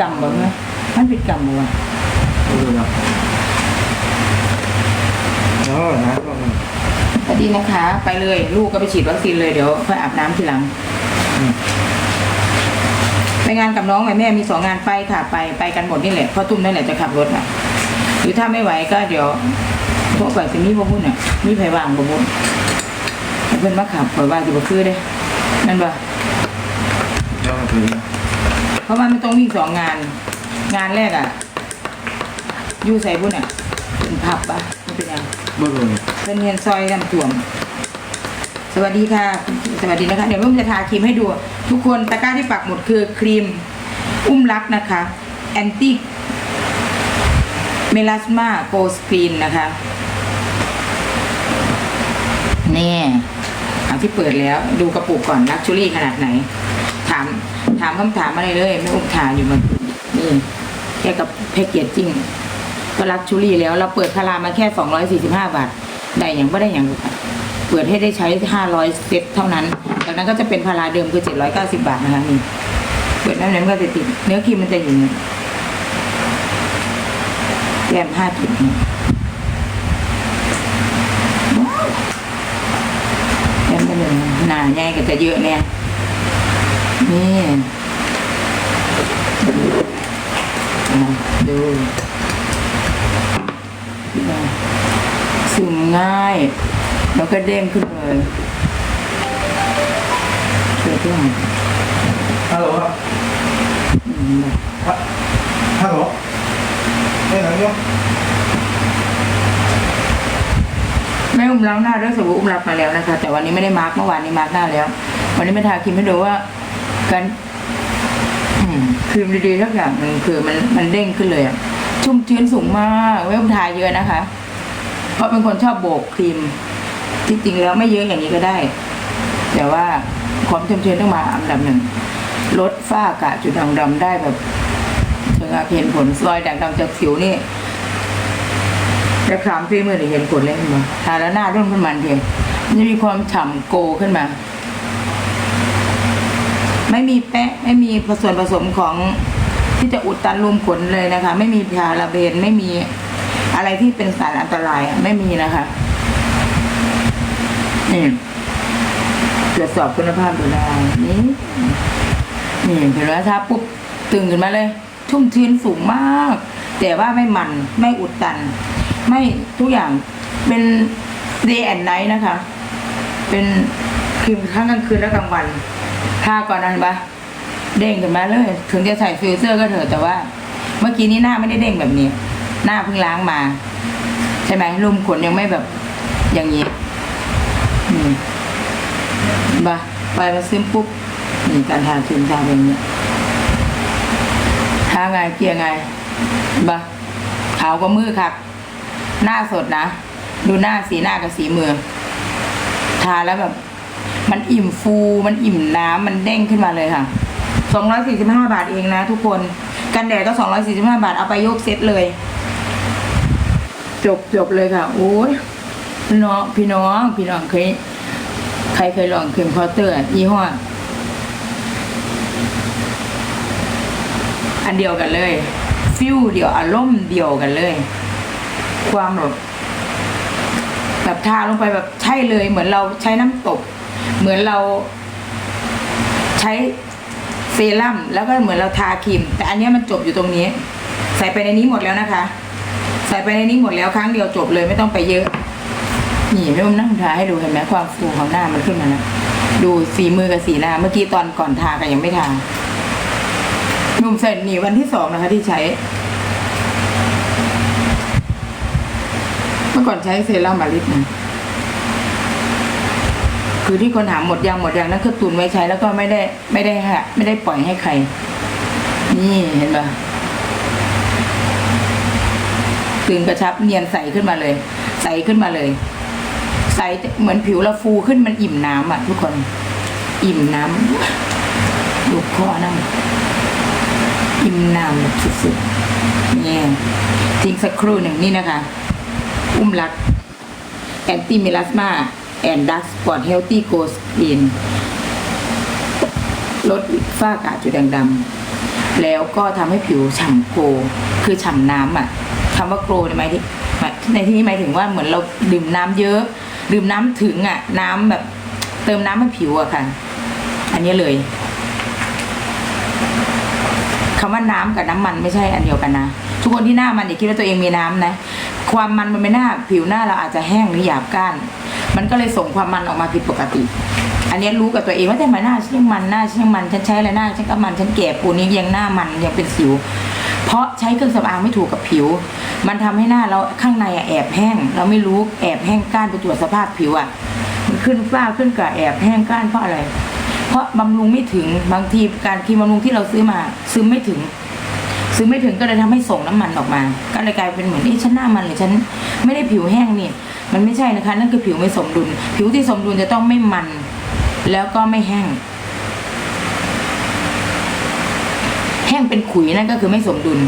กรรมบ่เนี่ยมันผิดกรรมบ่วะไม่รู้นะเนาะนะก็มันสวัสดีนะคะ ไปเลย ลูกก็ไปฉีดวัคซีนเลยเดี๋ยวค่อยอาบน้ำทีหลังอืมไปงานกับน้องไงแม่มีสองงานไปค่ะไปไปกันหมดนี่แหละพ่อตุ้มนั่นแหละจะขับรถอะหรือถ้าไม่ไหวก็เดี๋ยวพวกแบบสิมีบ่บุญอะมีไผว่างบ่บุญให้เพิ่นมาขับข่อยว่าสิบ่คือเด้นั่นบ่ เจ้าคือ เพราะว่ามันต้องวิ่งสองงาน งานแรกอะอยู่ใส่บุญอะเป็นผับปะมันเป็นยังไม่รู้เป็นเรียนซอยน้ำท่วม สวัสดีค่ะ สวัสดีนะคะ เดี๋ยวนุ่มจะทาครีมให้ดู ทุกคนตะกร้าที่ปักหมุดคือครีม อุ้มรักนะคะแอนตี้เมลาสมาโกสกรีนนะคะนี่เอาที่เปิดแล้วดูกระปุกก่อนลักชูรี่ขนาดไหน ถามคำถามอะไรเลยไม่อุ้มถามอยู่มันนี่แค่กับแพ็กเกจจริงก็ลักชูรี่แล้ว เราเปิดพารามาแค่245บห้าบาท ได้อย่างไม่ได้อย่างเปิดให้ได้ใช้500เซตเท่านั้นจากนั้นก็จะเป็นพาราเดิมคือ790บาทนะคะนี่เปิดแล้วนั้นก็จะติดเนื้อครีมมันจะอยู่เนี่ยแก้มห้าจุดเนี่ยแก้มก็เลยหนาใหญ่ก็จะเยอะเนี่ย นี่อะดูซึมง่าย แล้วก็เด้งขึ้นเลยเชื่อที่ไหนฮัลโหลครับอืมฮัลโหลเอ้ยไหนเนี่ยแม่อุ้มล้างหน้าด้วยสบู่อุ้มรับมาแล้วนะคะ แต่วันนี้ไม่ได้มาร์กเมื่อวานนี้มาร์กหน้าแล้ว วันนี้ไม่ทาครีมให้ดูว่า การอืมครีมดีๆทุกอย่างมันคือมันมันเด้งขึ้นเลยอะชุ่มชื้นสูงมากไม่ต้องทาเยอะนะคะ เพราะเป็นคนชอบโบกครีมที่จริงแล้วไม่เยอะอย่างนี้ก็ได้ แต่ว่าความชุ่มชื้นต้องมาอันดับหนึ่งลดฝ้ากระจุดด่างดำได้แบบถึงอาเห็นผลรอยด่างดำจากสิวนี่จะขามฟีมือได้เห็นผลเลยเห็นไหมทาแล้วหน้ารุ่นขึ้นมาเทียมันจะมีความฉ่ำโกขึ้นมา ไม่มีแป้งไม่มีผสมผสมของที่จะอุดตันรวมขนเลยนะคะ ไม่มีพาราเบนไม่มีอะไรที่เป็นสารอันตรายไม่มีนะคะนี่ตรวจสอบคุณภาพดูได้นี่นี่เห็นไหมถ้าปุ๊บตึงขึ้นมาเลย ชุ่มชื้นสูงมาก แต่ว่าไม่มันไม่อุดตัน ไม่ทุกอย่างเป็น day and night นะคะ เป็นครีมทั้งกลางคืนและกลางวัน ทาก่อนนั้นปะเด้งขึ้นมาเลย ถึงจะใส่ฟิลเซอร์ก็เถอะแต่ว่า เมื่อกี้นี้หน้าไม่ได้เด้งแบบนี้ หน้าเพิ่งล้างมา ใช่ไหมรุมขนยังไม่แบบอย่างนี้บะไปมาซึมปุ๊บนี่การทาซึมทาแบบนี้ทาไงเกลี่ยไงบะขาวก็มือค่ะหน้าสดนะ ดูหน้าสีหน้ากับสีมือ ทาแล้วแบบ มันอิ่มฟู มันอิ่มน้ำมันเด้งขึ้นมาเลยค่ะ 245 บาทเองนะทุกคน กันแดดก็ 245 บาท เอาไปยกเซตเลย จบจบเลยค่ะ โอ้ยพี่น้อง พี่น้อง พี่น้องเคย ใครเคยลองครีมพอเตอร์ยี่ห้อ อันเดียวกันเลย ฟิลเดียวอารมณ์เดียวกันเลย ความแบบแบบทาลงไปแบบใช่เลยเหมือนเราใช้น้ำตก เหมือนเราใช้เซรั่มแล้วก็เหมือนเราทาครีม แต่อันนี้มันจบอยู่ตรงนี้ ใส่ไปในนี้หมดแล้วนะคะ ใส่ไปในนี้หมดแล้วครั้งเดียวจบเลยไม่ต้องไปเยอะ นี่ไม่ต้องนั่งทาให้ดูเห็นไหมความฟูของหน้ามันขึ้นมาแล้วดูสีมือกับสีหน้า เมื่อกี้ตอนก่อนทากันยังไม่ทาหนุ่มเสร็จนี่วันที่สองนะคะ ที่ใช้ เมื่อก่อนใช้เซรั่มมาลิตรหนึง คือที่คนถามหมดยังหมดยังนั่นคือตุนไว้ใช้แล้วก็ไม่ได้ไม่ได้ฮะไม่ได้ปล่อยให้ใคร นี่เห็นปะตึงกระชับเนียนใสขึ้นมาเลย ใสขึ้นมาเลย ใสเหมือนผิวเราฟูขึ้นมันอิ่มน้ำอะ ทุกคน อิ่มน้ำดูคอน้ำอิ่มน้ำแบบสุดๆนี่ทิ้งสักครู่หนึ่งนี่นะคะ อุ้มรักแอนตี้เมลาสมา แอนดักสปอร์ตเฮลตี้โกสกินลดฝ้ากระจุดด่างดำแล้วก็ทำให้ผิวฉ่ำโกลคือฉ่ำน้ำอะคำว่าโกลในหมายที่ในที่นี้หมายถึงว่าเหมือนเราดื่มน้ำเยอะ ดื่มน้ำถึงอะ น้ำแบบเติมน้ำให้ผิวอะค่ะ อันนี้เลยคำว่าน้ำกับน้ำมันไม่ใช่อันเดียวกันนะทุกคนที่หน้ามันอย่าคิดว่าตัวเองมีน้ำนะ ความมันมันไม่หน้าผิวหน้าเราอาจจะแห้งหรือหยาบก้าน มันก็เลยส่งความมันออกมาผิดปกติ อันนี้รู้กับตัวเองว่าแต่มาหน้าฉันยังมันหน้าฉันยังมันฉันใช้อะไรหน้าฉันก็มันฉันแก่ปูนี้ยังหน้ามันยังเป็นสิว เพราะใช้เครื่องสำอางไม่ถูกกับผิว มันทำให้หน้าเราข้างในอะแอบแห้ง เราไม่รู้แอบแห้งก้านไปตรวจสภาพผิวอะมันขึ้นฝ้าขึ้นกระแอบแห้งก้านเพราะอะไร เพราะบำรุงไม่ถึงบางทีการครีมบำรุงที่เราซื้อมาซึมไม่ถึงซื้อไม่ถึงก็เลยทำให้ส่งน้ำมันออกมา ก็เลยกลายเป็นเหมือนเอ๊ะฉันหน้ามันหรือฉันไม่ได้ผิวแห้งนี่ มันไม่ใช่นะคะ นั่นคือผิวไม่สมดุล ผิวที่สมดุลจะต้องไม่มัน แล้วก็ไม่แห้ง แห้งเป็นขุยนั่นก็คือไม่สมดุล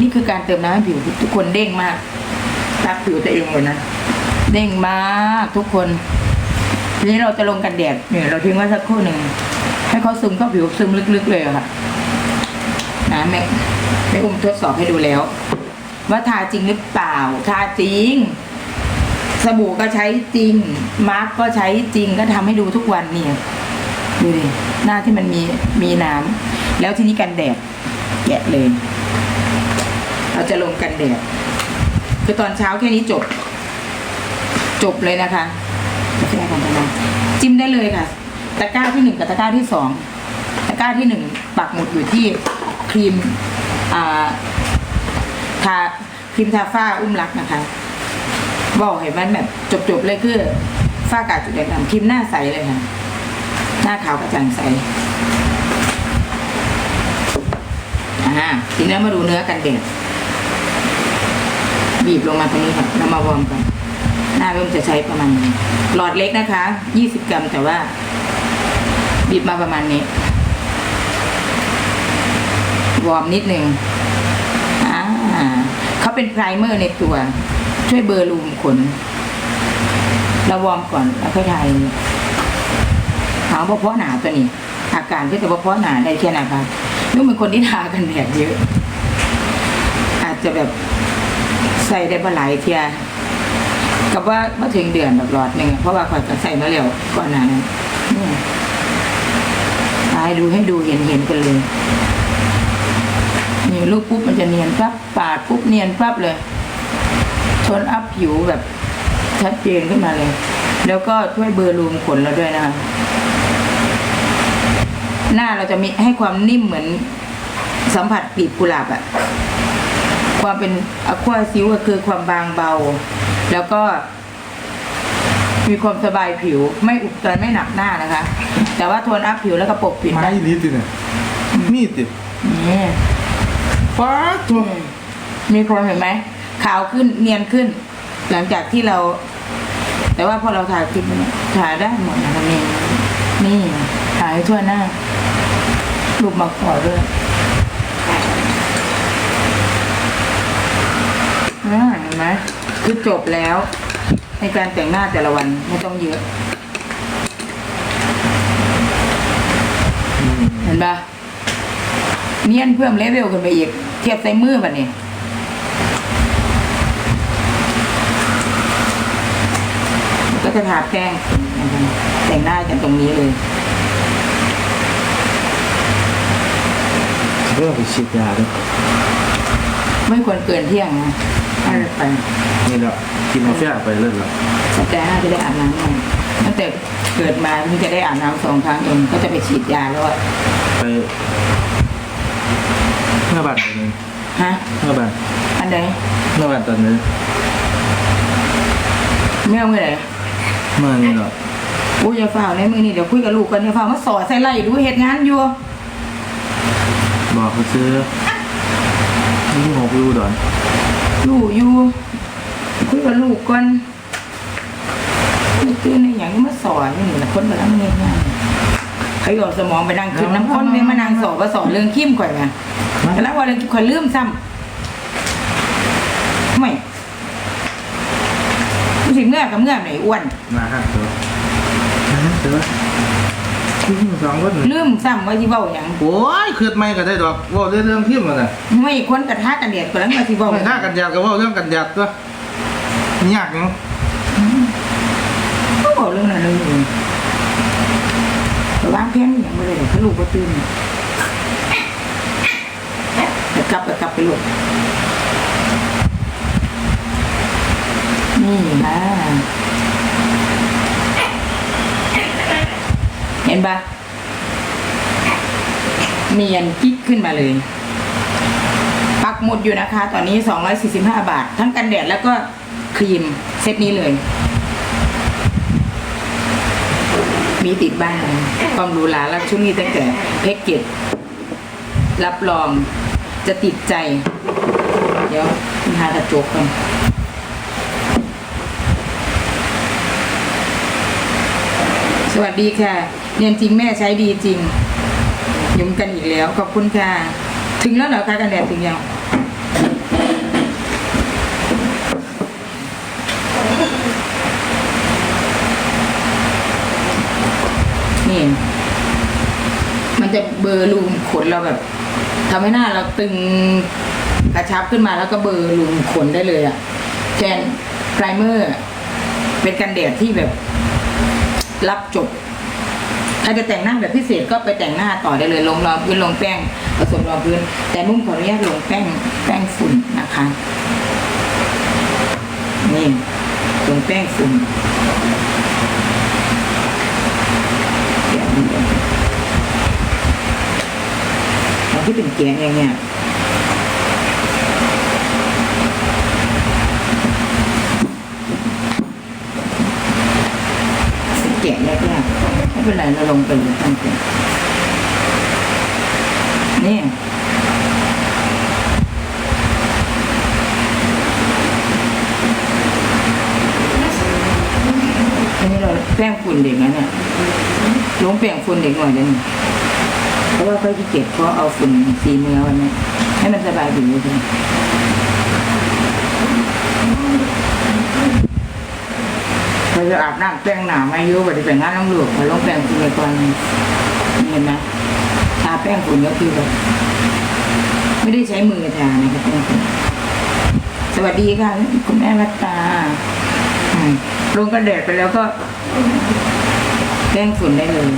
นี่คือการเติมน้ำให้ผิวทุกคนเด้งมากรักผิวตัวเองเลยนะ เด้งมากทุกคน ทีนี้เราจะลงกันแดดเนี่ยเราทิ้งไว้สักครู่หนึ่งให้เขาซึมเข้าผิวซึมลึกๆเลยค่ะนะแม่แม่อุ้มทดสอบให้ดูแล้ว ว่าทาจริงหรือเปล่า ทาจริง สบู่ก็ใช้จริง มาร์กก็ใช้จริงก็ทำให้ดูทุกวันเนี่ยดูดิหน้าที่มันมีมีน้ำแล้วทีนี้กันแดดแกะเลย เราจะลงกันแดดคือตอนเช้าแค่นี้จบ จบเลยนะคะจะแก้กันนะจิ้มได้เลยค่ะ ตะกร้าที่หนึ่งกับตะกร้าที่สองตะกร้าที่หนึ่งปักหมุดอยู่ที่ครีมอ่าทาครีมทาฝ้าอุ้มรักนะคะ บอกเห็นมันแบบจบๆเลยคือฝ้ากาจุดแดงดำครีมหน้าใสเลยค่ะ หน้าขาวกระจ่างใสอ่าทีนี้มาดูเนื้อกันแดดบีบลงมาตรงนี้ค่ะเรามาวอร์มกันหน้าเริ่มจะใช้ประมาณนี้หลอดเล็กนะคะยี่สิบกรัมแต่ว่า บีบมาประมาณนี้ วอร์มนิดนึงอ่าเขาเป็นไพรเมอร์ในตัว ช่วยเบอร์ลูมขนเราวอร์มก่อนแล้วค่อยทายหาว่าเพราะหนาตัวนี้ อาการก็จะว่าเพราะหนาได้แค่ไหนคะนึกเป็นคนที่ทากันแดดเยอะ อาจจะแบบใส่ได้บ่หลายเทียกับว่าเมาถึงเดือนแบบหลอดหนึ่งเพราะว่าคอยจะใส่มาแล้วก่อนหน้านั้นตายดูให้ดูเห็นเห็นกันเลยนี่ลูกปุ๊บมันจะเนียนปั๊บปาดปุ๊บเนียนปั๊บเลย นอัพผิวแบบชัดเจนขึ้นมาเลย แล้วก็ช่วยเบลอร์รูมขนเราด้วยนะคะหน้าเราจะมีให้ความนิ่มเหมือนสัมผัสกลีบกุหลาบอะความเป็นอะควาซิวก็คือความบางเบา แล้วก็ มีความสบายผิว ไม่อุดตันไม่หนักหน้านะคะ แต่ว่าโทนอัพผิวแล้วก็ปกปิดไม้ได้ลิติเนี่ยมีดติดนี่ฟ้าตัวมีความเห็นไหม ขาวขึ้นเนียนขึ้น หลังจากที่เรา แต่ว่าพอเราถ่ายคลิปเนี่ยถ่าได้หมดนะคะนี่นี่ถ่ายให้ทั่วหน้ารูปมาขอด้วยเห็นไหมคือจบแล้ว ในการแต่งหน้าแต่ละวันไม่ต้องเยอะ เห็นปะเนียนเพิ่มเลเวลขึ้นไปอีก เทียบใส่มือแบบนี้ จะทาแป้งนะคะแต่งหน้ากันตรงนี้เลยเรื่องไปฉีดยาด้วยไม่ควรเกินเที่ยงนะให้ไปนี่แหละกินกาแฟไปเรื่อยแล้วสัปดาห์หน้าจะได้อาบน้ำไงตั้งแต่เกิดมาเพิ่งจะได้อาบน้ำสองครั้งเองก็จะไปฉีดยาแล้วอะไปเมื่อบานตอนนี้ฮะเมื่อบานอันใดเมื่อบานตอนนี้ไม่เอาเมื่อไหร่เมื่อนี้เนาะอู้ยอย่าฝ่าวในมือนี่เดี๋ยวคุยกับลูกกันอย่าฝ่าวมาสอดใส่ไหลดูเหตุงานอยู่บอกเขาซื้อที่หกรูดอนลูกอยู่คุยกับลูกก่อนตื่นในอย่างมาสอนนี่แหละคนกำลังเงียบงานเขาหยอดสมองไปนั่งคืนน้ำข้นเนี่ยมานั่งสอบมาสอนเรื่องขี้มข่อยมาแต่แล้วว่าเรื่องข่อยลืมซ้ำไม่ รู้สิเมื่อกับเมื่อไหนอ้วนมาฮะเถอะมาฮะเถอะที่สองคนลืมซ้ำว่าสิเว้าหยังโอ้ยคืดไม่ก็ได้ดอกเว่าเรื่องพิมพ์มาน่ะไม่คนกระทะกันแดดกำลังว่าสิเว้าไม่ถ้ากันหยดก็เว่าเรื่องกันหยดตัวยากเนาะก็บอกเรื่องนั้นเลยอยู่แต่วางแผนอย่างบ่ได้ดอกเขาลูกบ่ตื่นกลับก็กลับไปลูก นี่ค่ะเห็นปะเนียนกิ๊กขึ้นมาเลย ปักหมุดอยู่นะคะ ตอนนี้ 245 บาท ทั้งกันแดดแล้วก็ครีมเซตนี้เลย มีติดบ้านความรูหราแล้วช่วงนี้ตั้งแต่แพ็กเกจรับรองจะติดใจ เดี๋ยวคุณหากระจกกัน สวัสดีค่ะ เรียนจริงแม่ใช้ดีจริงยุ่มกันอีกแล้ว ขอบคุณค่ะ ถึงแล้วเหรอคะกันแดดถึงยังนี่มันจะเบอร์รูมขนเราแบบทำให้หน้าเราตึงกระชับขึ้นมาแล้วก็เบอร์รูมขนได้เลยอะแทนไพรเมอร์ เป็นกันแดดที่แบบ รับจบถ้าจะแต่งหน้าแบบพิเศษก็ไปแต่งหน้าต่อได้เลยลงรองพื้นลงแป้งผสมรองพื้น แต่นุ่มขออนุญาตลงแป้งแป้งฝุ่นนะคะนี่ลงแป้งฝุ่นเดี๋ยวเดี๋ยวเราที่เป็นแกงเองเนี่ย แกะแรกๆไม่เป็นไรเราลงไปเลยตั้งแต่นี่อันนี้เราแป้งฝุ่นเด็กนะเนี่ยลงแป้งฝุ่นเด็กหน่อยเดี๋ยวนี้เพราะว่าเขาขี้เกียจเพราะเอาฝุ่นสีเนื้อวันนี้ให้มันสบายผิวเลย เราจะอาบน้ำแป้งหนามาเยอะกว่าที่แต่งงานต้องหลวกพอลงแป้งฝุ่นไปก่อนเห็นไหมทาแป้งฝุ่นก็คือแบบไม่ได้ใช้มือทานะครับแป้งฝุ่นสวัสดีค่ะ คุณแม่รัตตาลงกระแดดไปแล้วก็แป้งฝุ่นได้เลย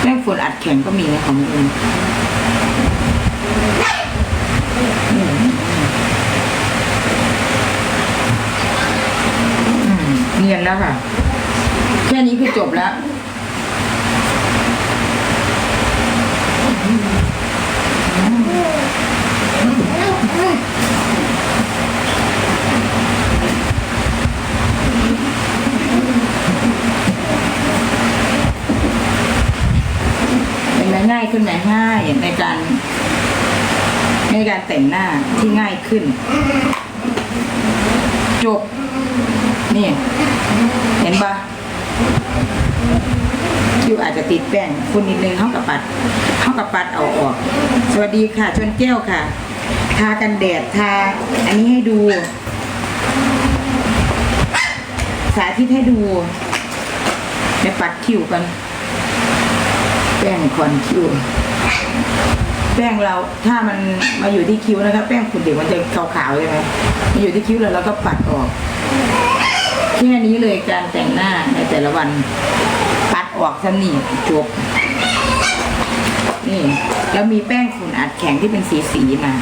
แป้งฝุ่นอัดแข็งก็มีนะของอื่นอืม อืม เนียนแล้วค่ะ แค่นี้คือจบแล้วเป็นไหมง่ายขึ้นไหมง่ายในการในการแต่งหน้าที่ง่ายขึ้น นี่ เห็นปะคิวอาจจะติดแป้งคุณนิดนึงเข้ากับปัดเข้ากับปัดเอาออก สวัสดีค่ะ ชนแก้วค่ะ ทากันแดดทา อันนี้ให้ดู สาธิตให้ดูไปปัดคิ้วกัน แป้งคอนคิ้วแป้งเราถ้ามันมาอยู่ที่คิ้วนะครับ แป้งฝุ่นเด็กมันจะขาวๆใช่ไหมมาอยู่ที่คิ้วแล้วเราก็ปัดออก ค่นี้เลยการแต่งหน้าในแต่ละวันปัดออกสนิทจบนี่แล้วมีแป้งฝุ่นอัดแข็งที่เป็นสีสีๆมา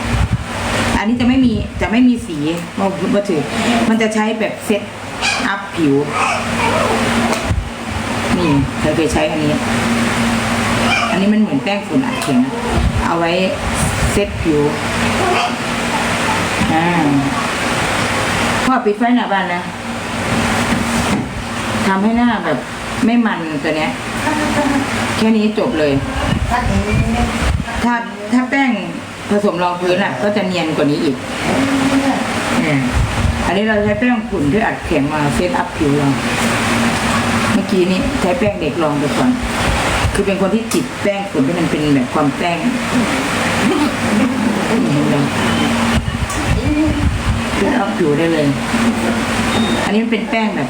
อันนี้จะไม่มีจะไม่มีสีมามาถือมันจะใช้แบบเซตอัพผิว นี่เธอเคยใช้อันนี้ อันนี้มันเหมือนแป้งฝุ่นอัดแข็งเอาไว้เซตผิวอ่าพ่อปิดไฟหน้าบ้านนะ ทำให้หน้าแบบไม่มันตัวเนี้ย แค่นี้จบเลยถ้าถ้าแป้งผสมรองพื้นอะ ก็จะเนียนกว่านี้อีกอืมอันนี้เราใช้แป้งฝุ่นที่อัดแข็งมาเซตอัพผิวเราเมื่อกี้นี้ใช้แป้งเด็กลองไปก่อน คือเป็นคนที่จิตแป้งฝุ่นที่มันเป็นแบบความแป้งเห็นไหมเซตอัพผิวได้เลย อันนี้มันเป็นแป้งแบบ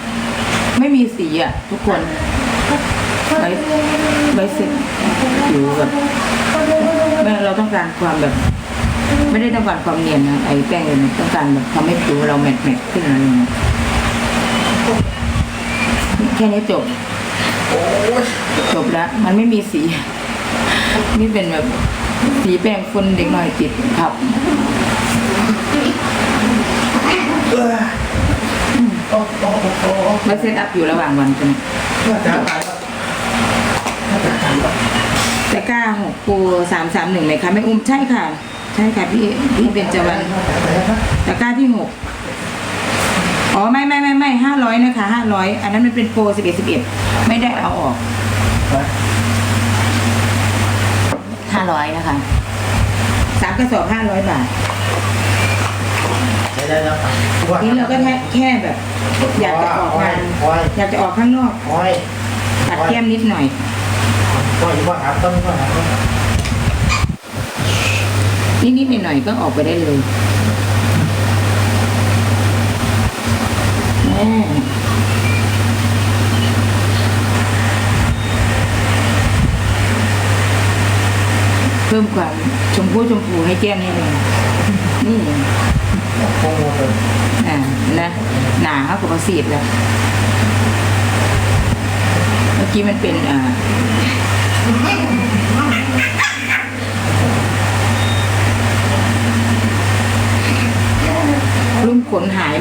ไม่มีสีอะ ทุกคนไว้ไว้เซ็ตผิวแบบแม่เราต้องการความแบบ ไม่ได้ต้องการความเนียนนะไอ้แป้งเลยนะต้องการแบบทำให้ผิวเราแมทแมทขึ้นอะไรอย่างเงี้ยแค่นี้จบจบแล้ว มันไม่มีสี นี่เป็นแบบสีแป้งฝุ่นเด็กหน่อยติดครับโอ้โอ้โอ้โอ้ แล้วเซตอัพอยู่ระหว่างวันใช่ไหมน่าจะตายแล้วน่าจะตายแล้วตะกร้าหกปูสามสามหนึ่งไหมคะไม่อุ้มใช่ค่ะ ใช่ค่ะพี่พี่เป็นจวันน่าจะตายแล้วนะตะกร้าที่หกอ๋อไม่ไม่ไม่ไม่ห้าร้อยนะคะห้าร้อยอันนั้นมันเป็นโปรสิบเอ็ดสิบเอ็ดไม่ได้เอาออกห้าร้อยนะคะสามกระสอบห้าร้อยบาท ได้ได้แล้วนี่เราก็แค่แค่แบบ อยากจะออกงานโอ้ยอยากจะออกข้างนอกโอ้ยตัดแก้มนิดหน่อยโอ้ยว่าหาต้องว่าหาต้องนิดนิดหน่อยหน่อยๆก็ออกไปได้เลยแม่เพิ่มความชมพูชมพูให้แก้มนิดนึงนี่ คงหมดเลย อ่านะ หนาเขากับประสีดแล้วเมื่อกี้มันเป็นอ่าลุ่มขนหาย